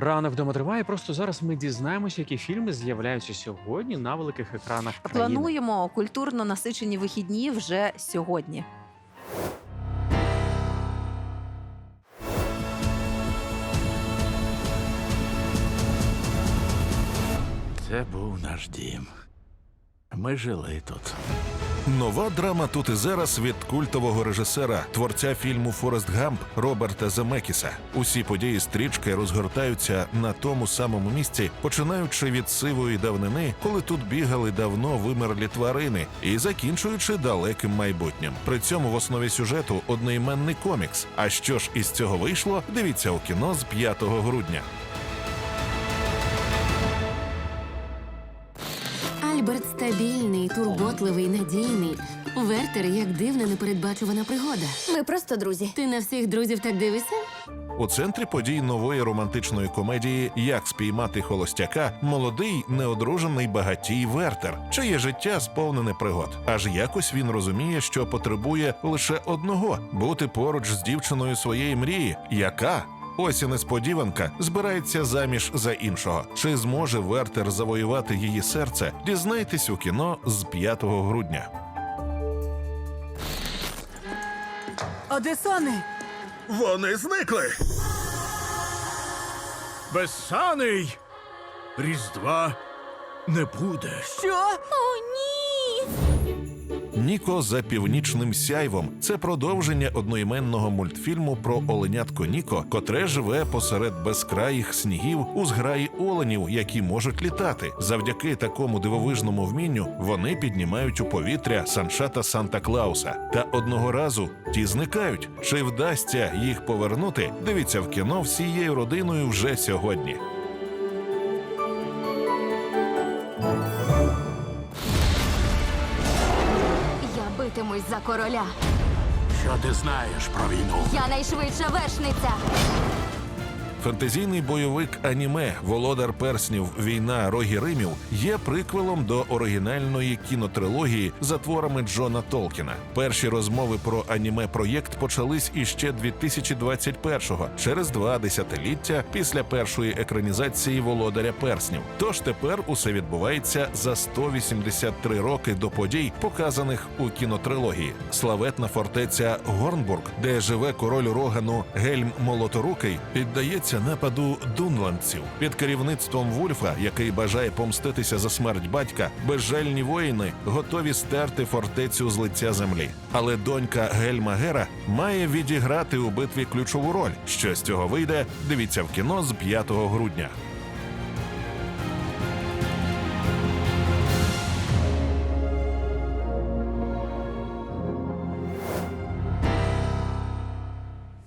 Ранок вдома триває. Просто зараз ми дізнаємося, які фільми з'являються сьогодні на великих екранах. країни. Плануємо культурно насичені вихідні вже сьогодні. Це був наш дім. Ми жили тут. Нова драма тут і зараз від культового режисера, творця фільму Форест Гамп Роберта Земекіса. Усі події стрічки розгортаються на тому самому місці, починаючи від сивої давнини, коли тут бігали давно вимерлі тварини, і закінчуючи далеким майбутнім. При цьому в основі сюжету одноіменний комікс. А що ж із цього вийшло? Дивіться у кіно з 5 грудня. Альберт стабільний, турботливий, надійний. Вертер як дивна непередбачувана пригода. Ми просто друзі. Ти на всіх друзів так дивишся? У центрі подій нової романтичної комедії Як спіймати холостяка молодий неодружений багатій Вертер, чиє життя сповнене пригод. Аж якось він розуміє, що потребує лише одного бути поруч з дівчиною своєї мрії, яка. Ось і несподіванка збирається заміж за іншого. Чи зможе Вертер завоювати її серце? Дізнайтесь у кіно з 5 грудня. Одесони! Вони зникли. Безсаний! Різдва не буде. Що? О, ні! Ніко за північним сяйвом це продовження одноіменного мультфільму про оленятко Ніко, котре живе посеред безкраїх снігів у зграї оленів, які можуть літати. Завдяки такому дивовижному вмінню вони піднімають у повітря саншата Санта Клауса. Та одного разу ті зникають. Чи вдасться їх повернути? Дивіться в кіно всією родиною вже сьогодні. Битимусь за короля. Що ти знаєш про війну? Я найшвидша вершниця. Фентезійний бойовик аніме Володар перснів Війна рогі Римів є приквелом до оригінальної кінотрилогії за творами Джона Толкіна. Перші розмови про аніме проєкт почались іще 2021-го, через два десятиліття після першої екранізації Володаря перснів. Тож тепер усе відбувається за 183 роки до подій, показаних у кінотрилогії. Славетна фортеця Горнбург, де живе король Рогану Гельм Молоторукий, піддається нападу дунландців під керівництвом Вульфа, який бажає помститися за смерть батька. Безжальні воїни готові стерти фортецю з лиця землі. Але донька Гельма Гера має відіграти у битві ключову роль. Що з цього вийде? Дивіться в кіно з 5 грудня.